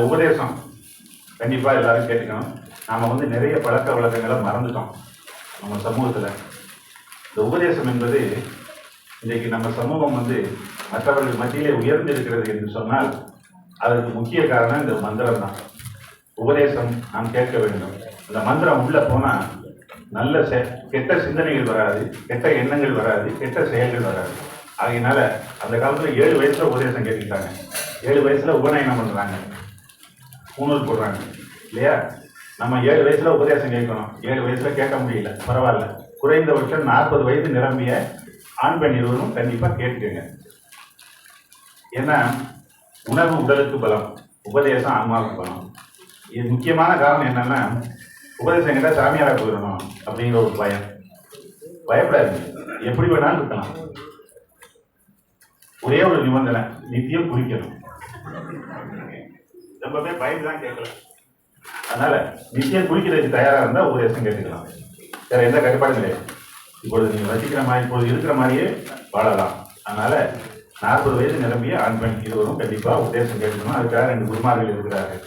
உபதேசம். கண்டிப்பா எல்லாரும் கேட்டுக்கணும். நாம வந்து நிறைய பழக்க வழக்கங்களை மறந்துட்டோம். நம்ம சமூகத்துல. இந்த உபதேசம் என்பது இன்றைக்கு நம்ம சமூகம் வந்து மற்றவர்கள் மத்தியிலே உயர்ந்திருக்கிறது என்று சொன்னால் அதற்கு முக்கிய காரணம் இந்த மந்திரம் தான். உபதேசம் நாம் கேட்க வேண்டும். அந்த மந்திரம் உள்ள போனா நல்ல செ கெட்ட சிந்தனைகள் வராது கெட்ட எண்ணங்கள் வராது கெட்ட செயல்கள் வராது. ஆகையினால அந்த காலத்துல ஏழு வயசுல உபதேசம் கேட்டுக்கிட்டாங்க. ஏழு வயசுல உபநயனம் பண்றாங்க. பூணூல் போடுறாங்க. இல்லையா? நம்ம ஏழு வயசுல உபதேசம் கேட்கணும். ஏழு வயசுல கேட்க முடியல. பரவாயில்ல. குறைந்தபட்சம் நாற்பது வயது நிரம்பிய ஆண் பெண் இருவரும் கண்டிப்பா கேட்டுக்கங்க. ஏன்னா உணவு உடலுக்கு பலம் உபதேசம் ஆன்மாவுக்கு பலம். இது முக்கியமான காரணம் என்னன்னா உபதேசம் கேட்டால் சாமியாராக போயிடணும் அப்படிங்கிற ஒரு பயம். பயப்படாது எப்படி வேணாலும் இருக்கலாம். ஒரே ஒரு நிபந்தனை நித்தியம் குறிக்கணும் ரொம்பவே பயந்து தான் கேட்கல. அதனால நிச்சயம் குளிக்கிறதுக்கு தயாராக இருந்தால் உபதேசம் கேட்டுக்கலாம் வேற எந்த கட்டுப்பாடும் கிடையாது. இப்பொழுது நீங்கள் வசிக்கிற மாதிரி இப்பொழுது இருக்கிற மாதிரியே வாழலாம். அதனால நாற்பது வயது நிரம்பிய ஆண் பெண் இருவரும் கண்டிப்பாக உபதேசம் கேட்கணும். அதுக்காக ரெண்டு குருமார்கள் இருக்கிறார்கள்.